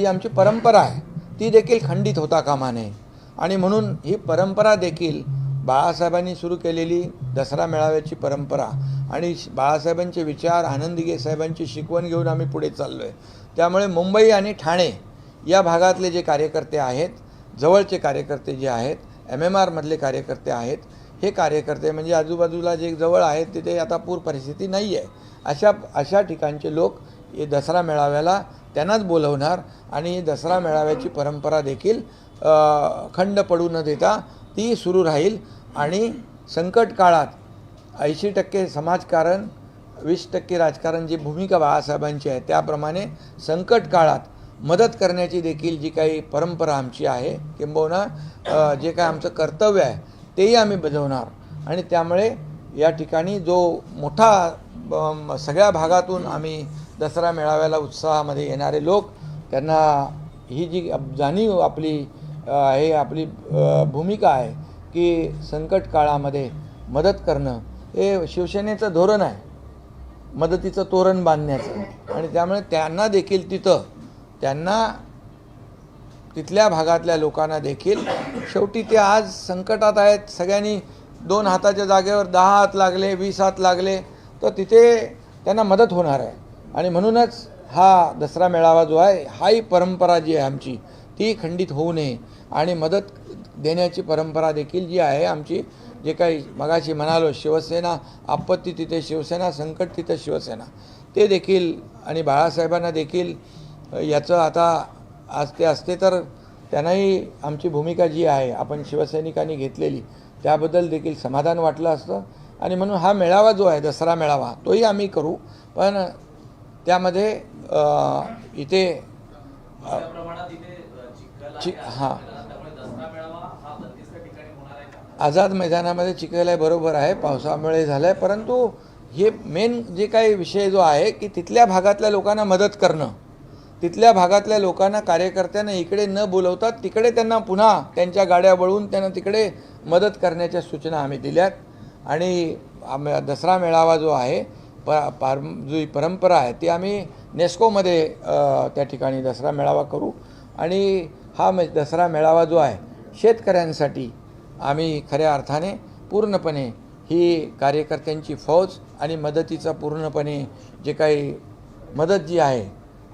जी आमची परंपरा आहे. ती देखील खंडित होता कामा नये आणि म्हणून ही परंपरा देखील बाळासाहेबांनी सुरू केलेली दसरा मेळाव्याची परंपरा आणि श- बाळासाहेबांचे विचार आनंदीगे साहेबांची शिकवण घेऊन आम्ही पुढे चाललो आहे त्यामुळे मुंबई आणि ठाणे या भागातले जे कार्यकर्ते आहेत जवळचे कार्यकर्ते जे आहेत एम एम आरमधले कार्यकर्ते आहेत हे कार्यकर्ते म्हणजे आजूबाजूला जे जवळ आहेत तिथे आता पूर परिस्थिती नाही आहे अशा अशा ठिकाणचे लोक हे दसरा मेळाव्याला त्यांनाच बोलवणार आणि दसरा मेळाव्याची परंपरा देखील खंड पडू न देता ती सुरू राहील. आणि संकट काळात ऐंशी टक्के समाजकारण वीस टक्के राजकारण जी भूमिका बाळासाहेबांची आहे त्याप्रमाणे संकट काळात मदत करण्याची देखील जी काही परंपरा आमची आहे किंबहुना जे काय आमचं कर्तव्य आहे तेही आम्ही बजावणार. आणि त्यामुळे या ठिकाणी जो मोठा सगळ्या भागातून आम्ही दसरा मेळाव्याला उत्साहामध्ये येणारे लोक त्यांना ही जी जाणीव आपली हे आपली भूमिका आहे की संकट काळामध्ये मदत करणं हे शिवसेनेचं धोरण आहे. मदतीचं तोरण बांधण्याचं. आणि त्यामुळे त्यांना देखील तिथं त्यांना तिथल्या भागातल्या लोकांना देखील शेवटी ते आज संकटात आहेत. सगळ्यांनी दोन हाताच्या जागेवर दहा हात लागले वीस हात लागले तर तिथे त्यांना मदत होणार आहे. आणि म्हणूनच हा दसरा मेळावा जो आहे हाही परंपरा जी आहे आमची ती खंडित होऊ नये. आणि मदत देण्याची परंपरा देखील जी आहे आमची जे काही मगाशी म्हणालो शिवसेना आपत्ती तिथे शिवसेना संकट तिथे शिवसेना. ते देखील आणि बाळासाहेबांना देखील याचं आता असते असते तर त्यांनाही आमची भूमिका जी आहे आपण शिवसैनिकांनी घेतलेली त्याबद्दल देखील समाधान वाटलं असतं. आणि म्हणून हा मेळावा जो आहे दसरा मेळावा तोही आम्ही करू. पण त्यामध्ये इथे आहे. हां. हा आहे आझाद मैदानामध्ये चिखल बरोबर आहे पावसामुळे झालं आहे परंतु हे मेन जे काही विषय जो आहे की तिथल्या भागातल्या लोकांना मदत करणं. तिथल्या भागातल्या लोकांना कार्यकर्त्यांना इकडे न बोलवता तिकडे त्यांना पुन्हा त्यांच्या गाड्या वळवून त्यांना तिकडे मदत करण्याच्या सूचना आम्ही दिल्यात. आणि दसरा मेळावा जो आहे प पार जी परंपरा आहे ती आम्ही नेस्कोमध्ये त्या ठिकाणी दसरा मेळावा करू. आणि हा म दसरा मेळावा जो आहे शेतकऱ्यांसाठी आम्ही खऱ्या अर्थाने पूर्णपणे ही कार्यकर्त्यांची फौज आणि मदतीचा पूर्णपणे जे काही मदत जी आहे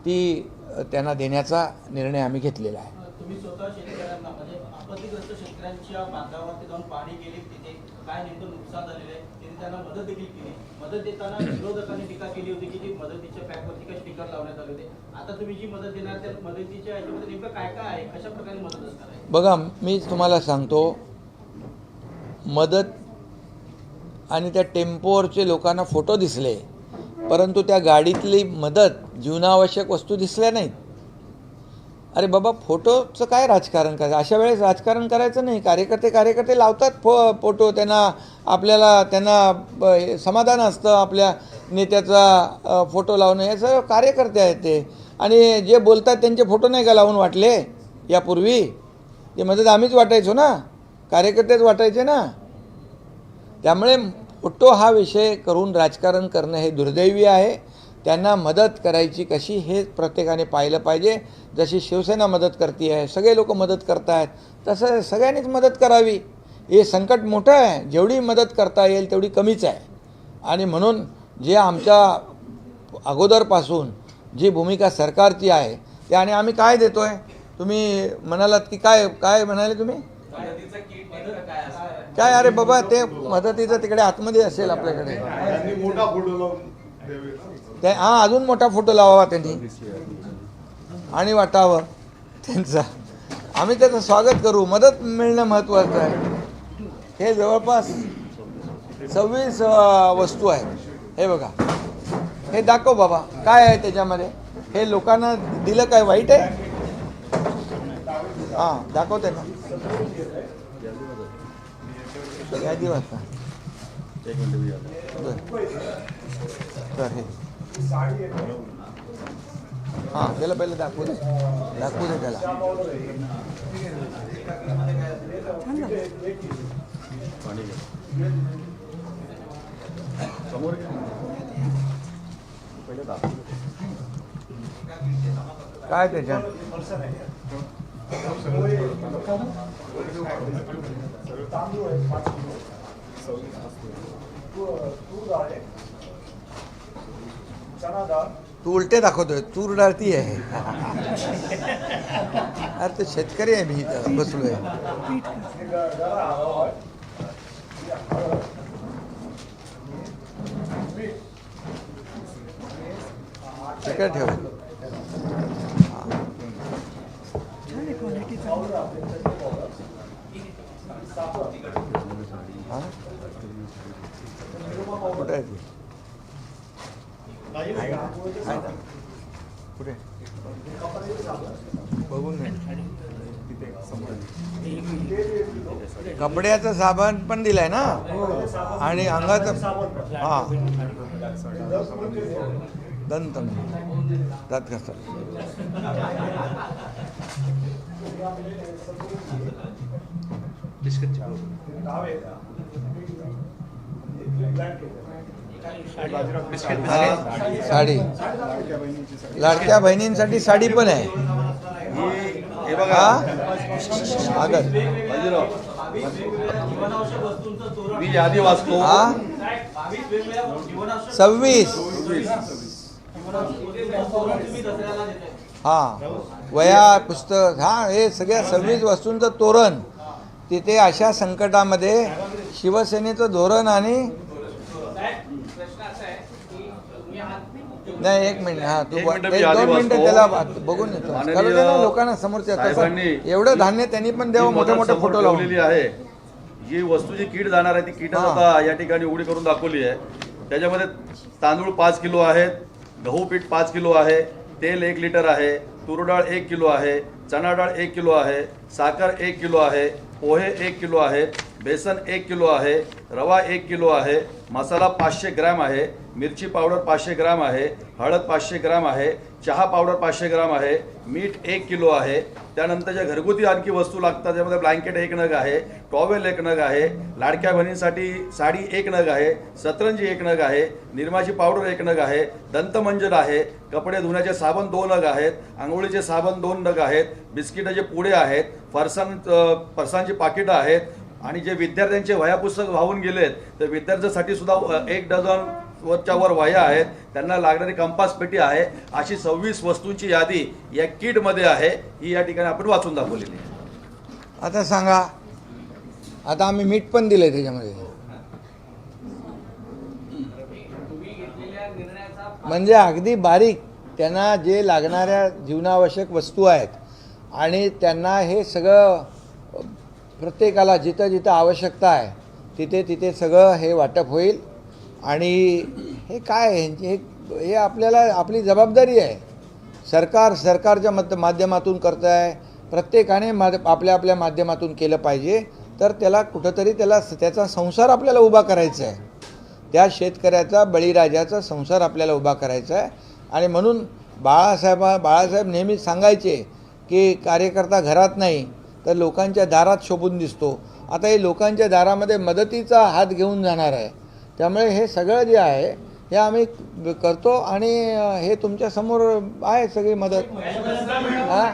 ती त्यांना देण्याचा निर्णय आम्ही घेतलेला आहे. म्हणजे शेतकऱ्यांच्या बांधावरती जाऊन पाणी गेले तिथे काय नेमकं नुकसान झालेलं आहे तिथे त्यांना मदत देखील केली. मदत देताना विरोधकांनी टीका केली होती की जी मदतीच्या पॅकवरती काही स्टिकर लावण्यात आले होते. आता तुम्ही जी मदत देणार त्या मदतीच्या याच्यामध्ये नेमकं काय काय आहे? कशा प्रकारे मदत असणार आहे? बघा मी तुम्हाला सांगतो मदत आणि त्या टेम्पोवरचे लोकांना फोटो दिसले परंतु त्या गाडीतली मदत जीवनावश्यक वस्तू दिसल्या नाहीत. अरे बाबा फोटोचं काय राजकारण करायचं? अशा वेळेस राजकारण करायचं नाही. कार्यकर्ते कार्यकर्ते लावतात फो फोटो. त्यांना आपल्याला त्यांना ब- समाधान असतं आपल्या नेत्याचा फोटो लावणं. हे सर्व कार्यकर्ते आहेत ते. आणि जे बोलतात त्यांचे फोटो नाही का लावून वाटले यापूर्वी? ते मदत आम्हीच वाटायचो ना. कार्यकर्तेच वाटायचे ना. त्यामुळे फोटो हा विषय करून राजकारण करणं हे दुर्दैवी आहे. त्यांना मदत करायची कशी हे प्रत्येकाने पाहिलं पाहिजे. जशी शिवसेना मदत करते आहे सगळे लोक मदत करत आहेत तसं सगळ्यांनीच मदत करावी. हे संकट मोठं आहे. जेवढी मदत करता येईल तेवढी कमीच आहे. आणि म्हणून जे आमच्या अगोदरपासून जी भूमिका सरकारची आहे ते आणि आम्ही काय देतो आहे तुम्ही म्हणालात की काय काय म्हणाले तुम्ही? काय काय अरे बाबा ते मदतीचं तिकडे आतमध्ये असेल आपल्याकडे. ते हां अजून मोठा फोटो लावावा त्यांनी. आणि वाटावं त्यांचा. आम्ही त्याचं स्वागत करू. मदत मिळणं महत्त्वाचं आहे. हे जवळपास सव्वीस वस्तू आहेत. हे बघा. हे दाखव बाबा. काय आहे त्याच्यामध्ये? हे लोकांना दिलं काय? वाईट आहे? हां दाखवते ना. यादी वाजता तर हे. हां त्याला पहिलं दाखवू दे. दाखवू दे त्याला. काय त्याच्या तांदूळ आहे पाच किलो तूर डाळ आहे चणा डाळ तू उलटे दाखवतोय तूर डाळ ती आहे अरे ते शेतकरी आहे मी इथं बसलोय हे ग- गरा हवा आहे ही हळद. मीठ तिकडे ठेव पावडर आपली चटणी पावडर साखर हा? निरमा पावडर कुठे आहे ती आहे का? कुठे कपड्याचे साबण. बघून. कपड्याचं साबण पण दिलाय ना आणि अंगाचं. हा. दंत दात कसं साडी. लाडक्या बहिणींसाठी साडी पण आहे. हे बघा. आगत मी यादी वाचतो. सव्वीस. हा. वया पुस्तक हा हे सगळ्या सव्वीस वस्तूंचं तोरण. तिथे अशा संकटामध्ये शिवसेनेचं धोरण आणि साहेब प्रश्न असा आहे की तुम्ही हा नाही एक मिनिट हा तू एक ब- मिनिट मी एक आधी दोन मिनिटं वाचतो. त्याला बघून येतो माननीय करू दे ना लोकांना समोरच्या साहेबांनी एवढं धान्य त्यांनी पण द्यावं मोठे मोठे समोर फोटो लावून ठेवलेली आहे जी वस्तू जी कीड जाणार आहे ती कीटच हा. आता या ठिकाणी उघडी करून दाखवली आहे त्याच्यामध्ये तांदूळ पाच किलो आहेत गहू पीठ पाच किलो आहे तेल एक लिटर आहे तूर डाळ एक किलो आहे चणा डाळ एक किलो आहे साखर एक किलो आहे पोहे एक किलो आहे बेसन एक किलो आहे रवा एक किलो आहे मसाला पाचशे ग्रॅम आहे मिरची पावडर पाचशे ग्राम आहे हळद पाचशे ग्राम आहे चहा पावडर पाचशे ग्राम आहे मीठ एक किलो आहे. त्यानंतर ज्या घरगुती आणखी वस्तू लागतात त्यामध्ये ब्लँकेट एक नग आहे टॉवेल एक नग आहे लाडक्या बहिणींसाठी साडी एक नग आहे सतरंजी एक नग आहे निरमाची पावडर एक नग आहे दंतमंजन आहे कपडे धुण्याचे साबण दोन नग आहेत आंघोळीचे साबण दोन नग आहेत बिस्किटाचे पुडे आहेत फरसाण अ, पाकिटं आहेत आणि जे विद्यार्थ्यांचे वह्या पुस्तक वाहून गेलेत तर विद्यार्थ्यांसाठी सुद्धा एक डझन वरच्या वर वह्या आहेत. त्यांना लागणारी कंपास पेटी आहे. अशी सव्वीस वस्तूंची यादी या किटमध्ये आहे. ही या ठिकाणी आपण वाचून दाखवलेली आहे. आता सांगा आता आम्ही मीठ पण दिलं त्याच्यामध्ये. म्हणजे अगदी बारीक त्यांना जे लागणाऱ्या जीवनावश्यक वस्तू आहेत आणि त्यांना हे सगळं प्रत्येकाला जिथं जिथं आवश्यकता आहे तिथे तिथे सगळं हे वाटप होईल. आणि हे काय आहे? हे हे आपल्याला आपली जबाबदारी आहे. सरकार सरकारच्या मत माध्यमातून करतं आहे प्रत्येकाने मा आपल्या आपल्या माध्यमातून केलं पाहिजे. तर त्याला कुठंतरी त्याला त्याचा संसार आपल्याला उभा करायचा आहे. त्या शेतकऱ्याचा बळीराजाचा संसार आपल्याला उभा करायचा आहे. आणि म्हणून बाळासाहेबा बाळासाहेब नेहमीच सांगायचे की कार्यकर्ता घरात नाही तर लोकांच्या दारात शोभून दिसतो आता हे लोकांच्या दारामध्ये मदतीचा हात घेऊन जाणार आहे त्यामुळे हे सगळं जे आहे हे आम्ही करतो आणि हे तुमच्यासमोर आहे सगळी मदत हा? हा.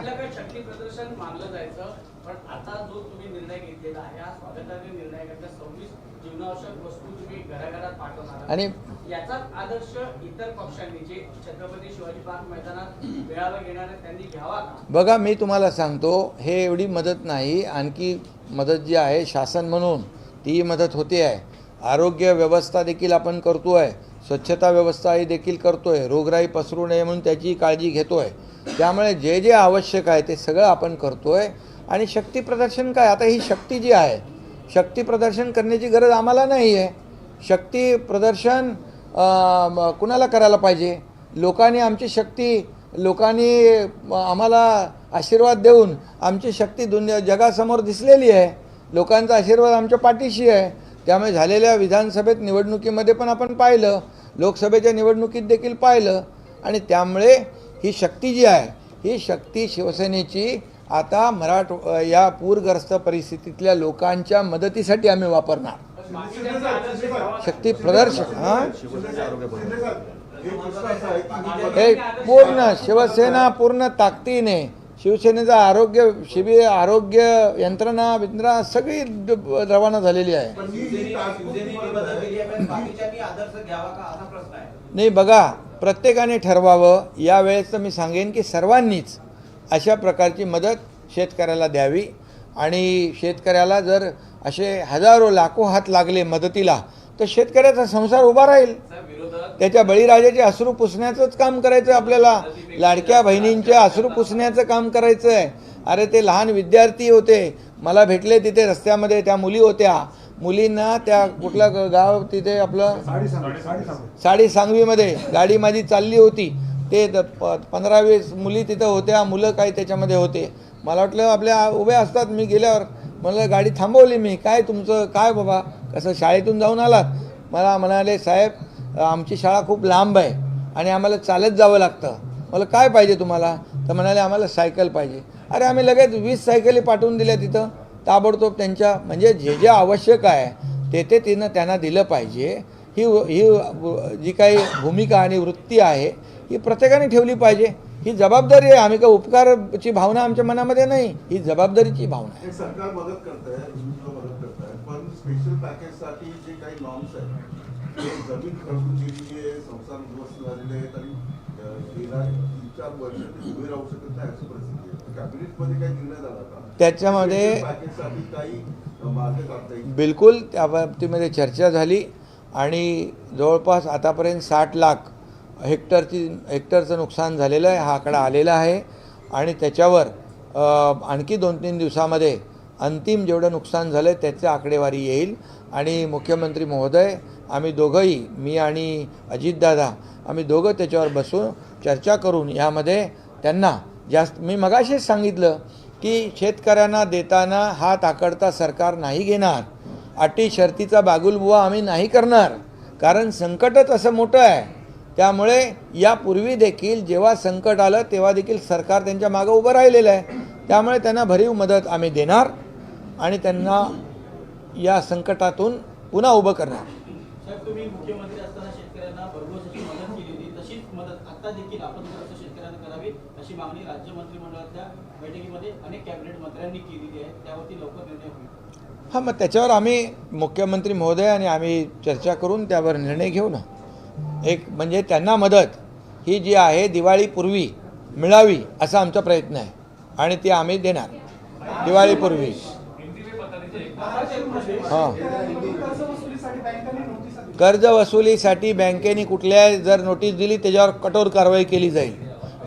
आणि याचाच आदर्श इतर पक्षांनी जे छत्रपती शिवाजी पार्क मैदानात मेळावा घेणार त्यांनी घ्यावा बघा मी तुम्हाला सांगतो हे एवढी मदत नाही. आणखी मदत जी आहे शासन म्हणून ती मदत होते आहे. आरोग्य व्यवस्था देखील आपण करतो आहे स्वच्छता व्यवस्था ही देखील करतो आहे रोगराई पसरू नये म्हणून त्याची काळजी घेतो आहे त्यामुळे जे जे आवश्यक आहे ते सगळं आपण करतो आहे आणि शक्ती प्रदर्शन काय? आता ही शक्ती जी आहे शक्ती प्रदर्शन करण्याची गरज आम्हाला नाही आहे शक्ती प्रदर्शन कुणाला करायला पाहिजे? लोकांनी आमची शक्ती लोकांनी आम्हाला आशीर्वाद देऊन आमची शक्ती दुनिया जगासमोर दिसलेली आहे. लोकांचा आशीर्वाद आमच्या पाठीशी आहे. त्यामुळे झालेल्या विधानसभेत निवडणुकीमध्ये पण आपण पाहिलं. लोकसभेच्या निवडणुकीत देखील पाहिलं. आणि त्यामुळे ही शक्ती जी आहे ही शक्ती शिवसेनेची आता मराठ या पूरग्रस्त परिस्थितीतल्या लोकांच्या मदतीसाठी आम्ही वापरणार. शक्ती प्रदर्शन हा? हे पूर्ण शिवसेना पूर्ण ताकदीने शिवसेनेचा आरोग्य शिबिर आरोग्य यंत्रणा बिंत्रणा सगळी रवाना झालेली आहे आहे. नाही बघा प्रत्येकाने ठरवावं यावेळेस तर मी सांगेन की सर्वांनीच अशा प्रकारची मदत शेतकऱ्याला द्यावी. आणि शेतकऱ्याला जर असे हजारो लाखो हात लागले मदतीला तर शेतकऱ्याचा संसार उभा राहील. त्याच्या बळीराजाचे अश्रू पुसण्याचंच काम करायचं आपल्याला. लाडक्या बहिणींचे अश्रू पुसण्याचं काम करायचं आहे अरे ते लहान विद्यार्थी होते. मला भेटले तिथे रस्त्यामध्ये त्या मुली होत्या. मुलींना त्या कुठलं गाव तिथे आपलं साडी साडी सांगवीमध्ये गाडी माझी चालली होती. ते द- प- पंधरा वीस मुली तिथं होत्या. मुलं काही त्याच्यामध्ये होते. मला वाटलं आपल्या उभ्या असतात. मी गेल्यावर मला गाडी थांबवली मी. काय तुमचं? काय बाबा? कसं शाळेतून जाऊन आलात? मला म्हणाले साहेब आमची शाळा खूप लांब आहे आणि आम्हाला चालत जावं लागतं. मला काय पाहिजे तुम्हाला? तर म्हणाले आम्हाला सायकल पाहिजे. अरे आम्ही लगेच वीस सायकली पाठवून दिल्या तिथं. ताबडतोब त्यांच्या म्हणजे जे जे आवश्यक आहे ते ते तिनं त्यांना दिलं पाहिजे. ही ही जी काही भूमिका आणि वृत्ती आहे ही प्रत्येकाने ठेवली पाहिजे. ही जबाबदारी आहे. आम्ही का उपकारची भावना आमच्या मनामध्ये नाही. ही जबाबदारीची भावना आहे. सरकार मदत करत आहे मदत करत आहे पण स्पेशल पॅकेजसाठी जे काही नॉर्म्स आहेत ते जमीन खरडून गेलेली आहे संसार उद्ध्वस्त झालेले आहेत आणि अं, गेल्या तीन चार वर्ष ते उभे राहू शकत नाही अशी परिस्थिती आहे. कॅबिनेटमध्ये काही निर्णय झाला का? त्याच्यामध्ये- Special पॅकेजसाठी काही अं, मार्ग काढता येईल? बिलकुल त्या बाबतीमध्ये चर्चा झाली आणि जवळपास आतापर्यंत साठ लाख हेक्टरची हेक्टरचं नुकसान झालेलं आहे हा आकडा आलेला आहे. आणि त्याच्यावर आणखी दोन तीन दिवसामध्ये अंतिम जेवढं नुकसान झालं आहे त्याचं आकडेवारी येईल. आणि मुख्यमंत्री महोदय आम्ही दोघंही मी आणि अजितदादा आम्ही दोघं त्याच्यावर बसून चर्चा करून यामध्ये त्यांना जास्त मी मगाशीच सांगितलं की शेतकऱ्यांना देताना हात आकडता सरकार नाही घेणार. अटी शर्तीचा बागुलबुवा आम्ही नाही करणार. कारण संकटच असं मोठं आहे. त्यामुळे यापूर्वी देखील जेव्हा संकट आलं तेव्हा देखील सरकार त्यांच्या मागं उभं राहिलेलं आहे. त्यामुळे त्यांना भरीव मदत आम्ही देणार आणि त्यांना या संकटातून पुन्हा उभं करणार. हां मग त्याच्यावर आम्ही मुख्यमंत्री महोदय आणि आम्ही चर्चा करून त्यावर निर्णय घेऊ ना. एक म्हणजे त्यांना मदत ही जी आहे दिवाळीपूर्वी मिळावी असा आमचा प्रयत्न आहे. आणि ती आम्ही देणार. दिवाळीपूर्वी हां. कर्ज वसुलीसाठी बँकेने कुठल्या जर नोटीस दिली त्याच्यावर कठोर कारवाई केली जाईल.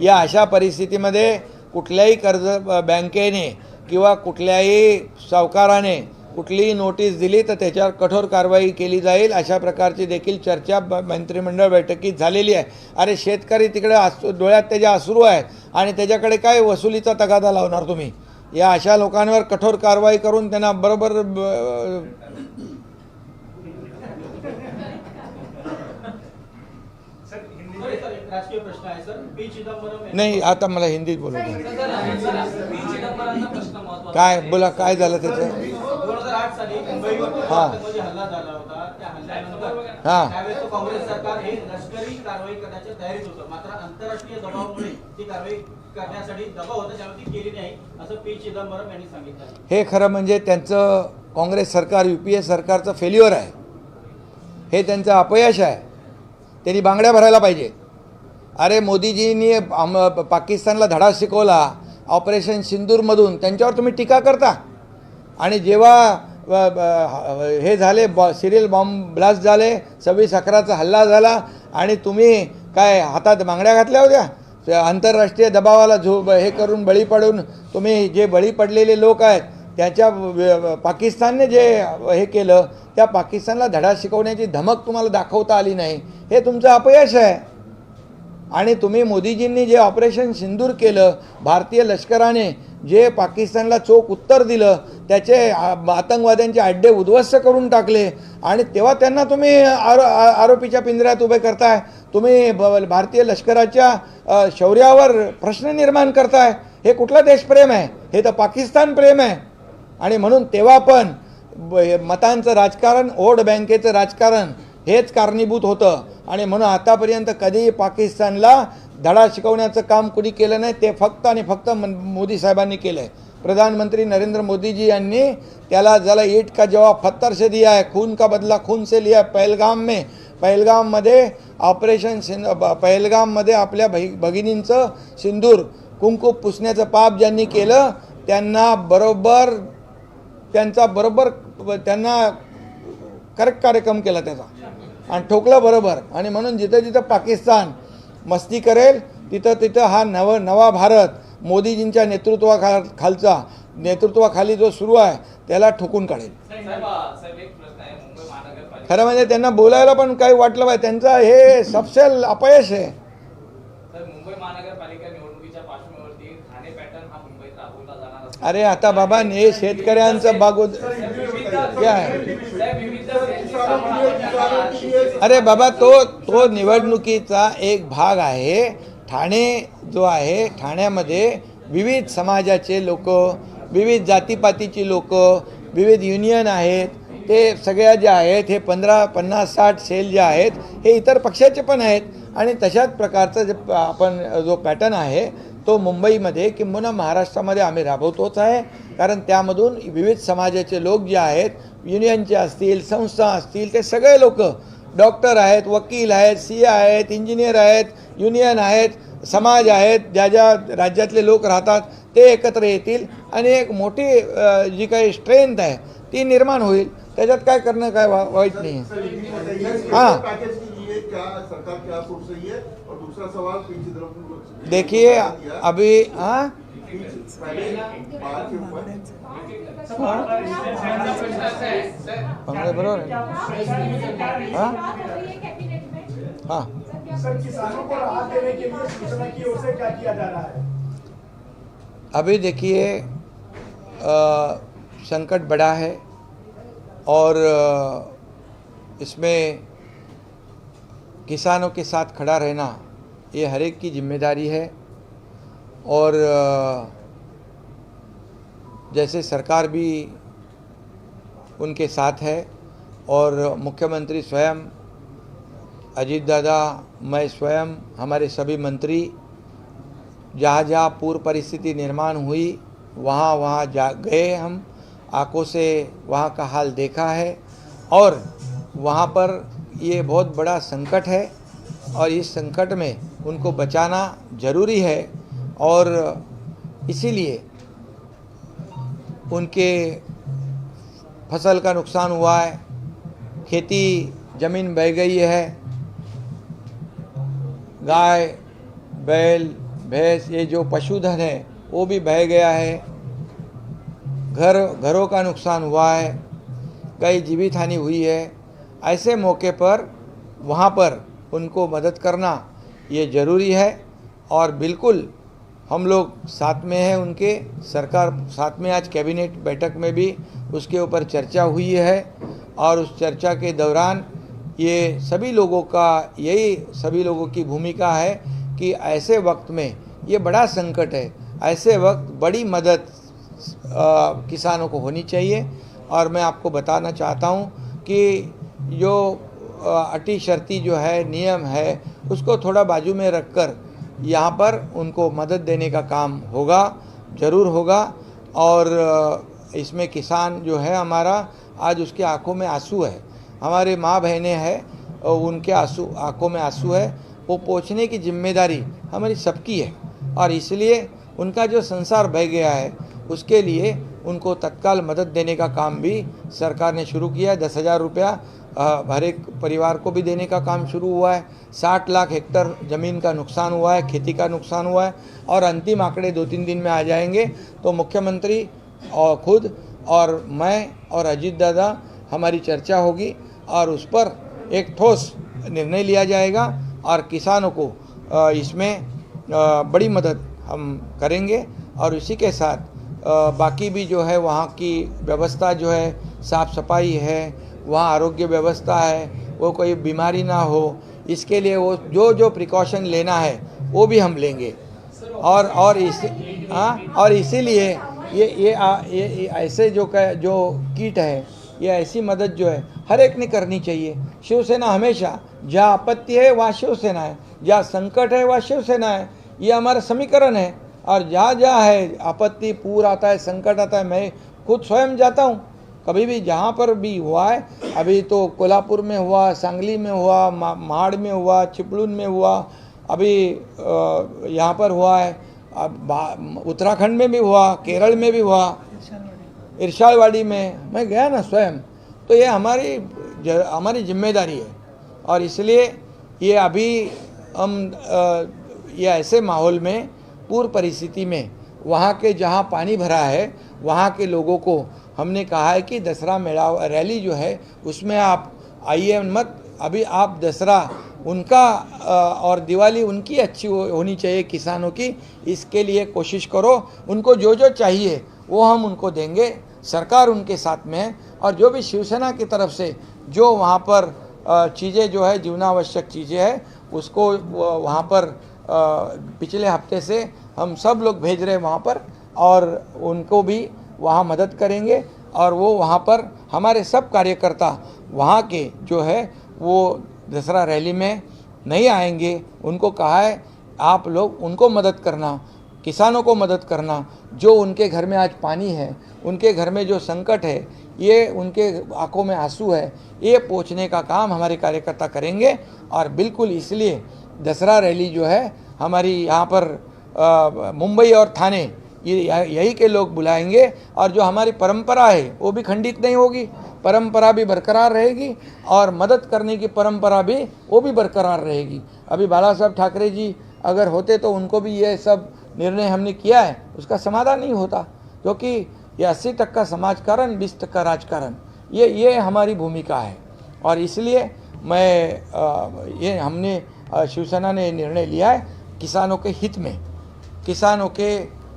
या अशा परिस्थितीमध्ये कुठल्याही कर्ज बँकेने किंवा कुठल्याही सावकाराने कुठलीही नोटीस दिली तर त्याच्यावर कठोर कारवाई केली जाईल अशा प्रकारची देखील चर्चा ब- मंत्रिमंडळ बैठकीत झालेली आहे. अरे शेतकरी तिकडे असू डोळ्यात त्याच्या अश्रू आहेत आणि त्याच्याकडे काय वसुलीचा तगादा लावणार तुम्ही? या अशा लोकांवर कठोर कारवाई करून त्यांना बरोबर नाही आता मला हिंदीत बोलू काय? बोला काय झालं त्याचं? साली मुंबईवर हा. मध्ये हल्ला झाला होता. त्या हल्ल्यानंतर हा. त्यावेळेस काँग्रेस सरकार हे लष्करी कारवाई करण्याच्या तयारीत होतं. मात्र आंतरराष्ट्रीय दबावामुळे ती कारवाई करण्यासाठी दबाव होता त्यामुळे ती केली नाही असं पी. चिदंबरम यांनी सांगितलं. हे खरं म्हणजे त्यांचं काँग्रेस सरकार यू पी ए सरकारचं फेल्युअर आहे. हे त्यांचं अपयश आहे. त्यांनी बांगड्या भरायला पाहिजे. अरे मोदीजींनी आम- पाकिस्तानला धडा शिकवला ऑपरेशन सिंदूरमधून त्यांच्यावर तुम्ही टीका करता. आणि जेव्हा हे झाले बॉ सिरियल बॉम्ब ब्लास्ट झाले सव्वीस अकराचा हल्ला झाला आणि तुम्ही काय हातात मांगड्या घातल्या होत्या? आंतरराष्ट्रीय दबावाला झो हे करून बळी पडून तुम्ही जे बळी पडलेले लोक आहेत त्याच्या पाकिस्तानने जे हे केलं त्या पाकिस्तानला धडा शिकवण्याची धमक तुम्हाला दाखवता आली नाही. हे तुमचं अपयश आहे. आणि तुम्ही मोदीजींनी जे ऑपरेशन सिंदूर केलं भारतीय लष्कराने जे पाकिस्तानला चोख उत्तर दिलं त्याचे आतंकवाद्यांचे अड्डे उद्ध्वस्त करून टाकले. आणि तेव्हा त्यांना तुम्ही आरो आरोपीच्या पिंजऱ्यात उभे करताय. तुम्ही ब- भारतीय लष्कराच्या शौर्यावर प्रश्न निर्माण करताय. हे कुठलं देशप्रेम आहे? हे तर पाकिस्तान प्रेम आहे. आणि म्हणून तेव्हा पण मतांचं राजकारण ओढ बँकेचं राजकारण हेच कारणीभूत होतं. आणि म्हणून आतापर्यंत कधीही पाकिस्तानला धडा शिकवण्याचं काम कुणी केलं नाही ते फक्त आणि फक्त मोदी साहेबांनी केलं आहे प्रधानमंत्री नरेंद्र मोदी जी यांनी त्याला जरा ईट का जवाब पत्थर से दिया है खून का बदला खून से लिया है पहलगाम में. पहलगाममध्ये ऑपरेशन सिंध ब- पहलगाममध्ये आपल्या भई भगिनींचं सिंदूर कुंकू पुसण्याचं पाप ज्यांनी केलं त्यांना बरोबर त्यांचा बरोबर त्यांना करेक्ट कार्यक्रम केला त्याचा. आणि ठोकलं बरोबर. आणि म्हणून जिथं जिथं पाकिस्तान मस्ती करेल तिथं तिथं हा नव नवा भारत मोदीजींच्या नेतृत्वाखा खालचा नेतृत्वाखाली जो सुरू आहे त्याला ठोकून काढेल. खरं म्हणजे त्यांना बोलायला पण काही वाटलं पाहिजे. त्यांचा हे सबसेल अपयश आहे. अरे आता बाबा हे शेतकऱ्यांचं बागो काय आहे? अरे बाबा तो तो निवडणुकीचा एक भाग आहे. ठाणे जो आहे ठाण्यामध्ये विविध समाजाचे लोक विविध जातीपातीची लोक विविध युनियन आहेत ते सगळ्या ज्या आहेत हे पंधरा पन्नास साठ सेल जे आहेत हे इतर पक्षाचे पण आहेत. आणि तशाच प्रकारचं जे प- आपण जो पॅटर्न आहे तो मुंबईमध्ये किंबहुना महाराष्ट्रामध्ये आम्ही राबवतोच आहे. कारण त्यामधून विविध समाजाचे लोक जे आहेत युनियनचे असतील संस्था असतील ते सगळे लोक डॉक्टर आहेत वकील आहेत सी आहेत इंजिनियर आहेत युनियन आहेत समाज आहेत ज्या ज्या राज्यातले लोक राहतात ते एकत्र येतील आणि एक मोठी जी काही स्ट्रेंथ आहे ती निर्माण होईल. त्याच्यात काय करणं काय वा वाईट नाही. आहे हाँ। है देखिए अभी हाँ? कांग्रेस बरोबर हाँ। हाँ सर किसानों को राहत देने के लिए शिवसेना की ओर से क्या किया जा रहा है अभी देखिए संकट बड़ा है और इसमें किसानों के साथ खड़ा रहना ये हर एक की ज़िम्मेदारी है और जैसे सरकार भी उनके साथ है और मुख्यमंत्री स्वयं, अजीत दादा, मैं स्वयं, हमारे सभी मंत्री, जहाँ जहाँ पूर्व परिस्थिति निर्माण हुई, वहाँ वहाँ जा गए हम, आँखों से वहाँ का हाल देखा है और वहाँ पर ये बहुत बड़ा संकट है और इस संकट में उनको बचाना ज़रूरी है और इसीलिए उनके फ़सल का नुकसान हुआ है, खेती, ज़मीन बह गई है, गाय, बैल, भैंस, ये जो पशुधन है, वो भी बह गया है। घर, घरों का नुकसान हुआ है, कई जीवित हानि हुई है। ऐसे मौके पर, वहाँ पर उनको मदद करना, ये ज़रूरी है और बिल्कुल हम लोग साथ में हैं उनके सरकार साथ में आज कैबिनेट बैठक में भी उसके ऊपर चर्चा हुई है और उस चर्चा के दौरान ये सभी लोगों का यही सभी लोगों की भूमिका है कि ऐसे वक्त में ये बड़ा संकट है ऐसे वक्त बड़ी मदद अ, किसानों को होनी चाहिए। और मैं आपको बताना चाहता हूँ कि जो अटी शर्ती जो है नियम है उसको थोड़ा बाजू में रखकर यहाँ पर उनको मदद देने का काम होगा, ज़रूर होगा। और इसमें किसान जो है हमारा, आज उसके आँखों में आँसू है। हमारे माँ बहनें हैं और उनके आँसू, आँखों में आँसू है। वो पोछने की ज़िम्मेदारी हमारी सबकी है। और इसलिए उनका जो संसार बह गया है, उसके लिए उनको तत्काल मदद देने का काम भी सरकार ने शुरू किया है। दस हज़ार रुपया हर एक परिवार को भी देने का काम शुरू हुआ है। साठ लाख हेक्टर ज़मीन का नुकसान हुआ है, खेती का नुकसान हुआ है और अंतिम आंकड़े दो तीन दिन में आ जाएँगे। तो मुख्यमंत्री और खुद और मैं और अजीत दादा, हमारी चर्चा होगी और उस पर एक ठोस निर्णय लिया जाएगा और किसानों को इसमें बड़ी मदद हम करेंगे। और इसी के साथ बाकी भी जो है वहाँ की व्यवस्था जो है, साफ़ सफ़ाई है वहाँ आरोग्य व्यवस्था है वो कोई बीमारी ना हो इसके लिए वो जो जो प्रिकॉशन लेना है वो भी हम लेंगे। और और इस हाँ और इसीलिए ये ये, ये ऐसे जो क- जो किट है ये ऐसी मदद जो है हर एक ने करनी चाहिए। शिवसेना हमेशा जहाँ आपत्ति है वहाँ शिवसेना है जहाँ संकट है वहाँ शिवसेना है। ये हमारा समीकरण है। और जहाँ जहाँ है आपत्ति पूर आता है संकट आता है मैं खुद स्वयं जाता हूँ। कभी भी जहाँ पर भी हुआ है, अभी तो कोल्हापुर में हुआ, सांगली में हुआ, मा- महाड़ में हुआ चिपळून में हुआ, अभी यहाँ पर हुआ है, अब उत्तराखंड में भी हुआ, केरल में भी हुआ, इरशालवाड़ी में, मैं गया ना स्वयं तो ये हमारी हमारी ज़िम्मेदारी है, और इसलिए ये अभी हम ये ऐसे माहौल में पूर्व परिस्थिति में, वहाँ के जहाँ पानी भरा है, वहाँ के लोगों को हमने कहा है कि दसरा मेला, रैली जो है, उसमें आप आइए मत। अभी आप दसरा, उनका और दिवाली उनकी अच्छी होनी चाहिए किसानों की। इसके लिए कोशिश करो। उनको जो जो चाहिए, वो हम उनको देंगे। सरकार उनके साथ में है। और जो भी शिवसेना की तरफ़ से जो वहाँ पर चीज़ें जो है, जीवनावश्यक चीज़ें हैं, उसको वहाँ पर पिछले हफ़्ते से हम सब लोग भेज रहे हैं वहाँ पर। और उनको भी वहाँ मदद करेंगे और वो वहाँ पर हमारे सब कार्यकर्ता वहाँ के जो है, वो दसरा रैली में नहीं आएँगे। उनको कहा है, आप लोग उनको मदद करना, किसानों को मदद करना। जो उनके घर में आज पानी है, उनके घर में जो संकट है, ये उनके आँखों में आँसू है, ये पोछने का काम हमारे कार्यकर्ता करेंगे। और बिल्कुल इसलिए दसरा रैली जो है, हमारी यहाँ पर मुंबई और थाने ये यही के लोग बुलाएँगे और जो हमारी परंपरा है वो भी खंडित नहीं होगी। परंपरा भी बरकरार रहेगी और मदद करने की परंपरा भी वो भी बरकरार रहेगी। अभी बाला साहब ठाकरे जी अगर होते तो उनको भी ये सब निर्णय हमने किया है उसका समाधान नहीं होता क्योंकि ये अस्सी टक्का समाजकारण बीस तक का राजकारण ये ये हमारी भूमिका है। और इसलिए मैं अ, ये हमने शिवसेना ने निर्णय लिया है किसानों के हित में। किसानों के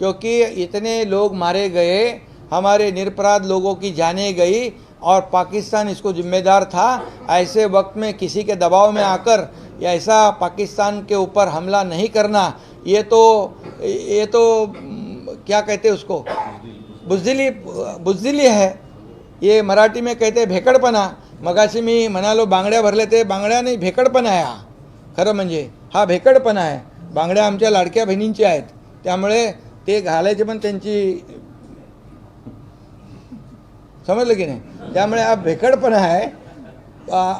क्योंकि इतने लोग मारे गए हमारे निरपराध लोगों की जाने गई और पाकिस्तान इसको जिम्मेदार था। ऐसे वक्त में किसी के दबाव में आकर ऐसा पाकिस्तान के ऊपर हमला नहीं करना ये तो ये तो क्या कहते हैं उसको? बुजदिली बुजदिली है। ये मराठी में कहते भेकडपणा मगाशी मी म्हणालो बांगड्या भरले ते बांगड्या नाही भेकडपणा आहे हा खरं म्हणजे हा भेकडपणा आहे। बांगड्या आमच्या लाडक्या बहिणींच्या आहेत। त्यामुळे ते घालायचे पण त्यांची समजलं की नाही? त्यामुळे हा भेकडपणा आहे.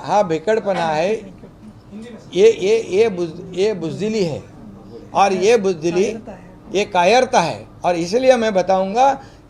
हा भेकडपणा आहे. ये ये ये बुज ये बुजदिली है और ये बुजदिली ये कायरता है. और इसलिए मैं बताऊंगा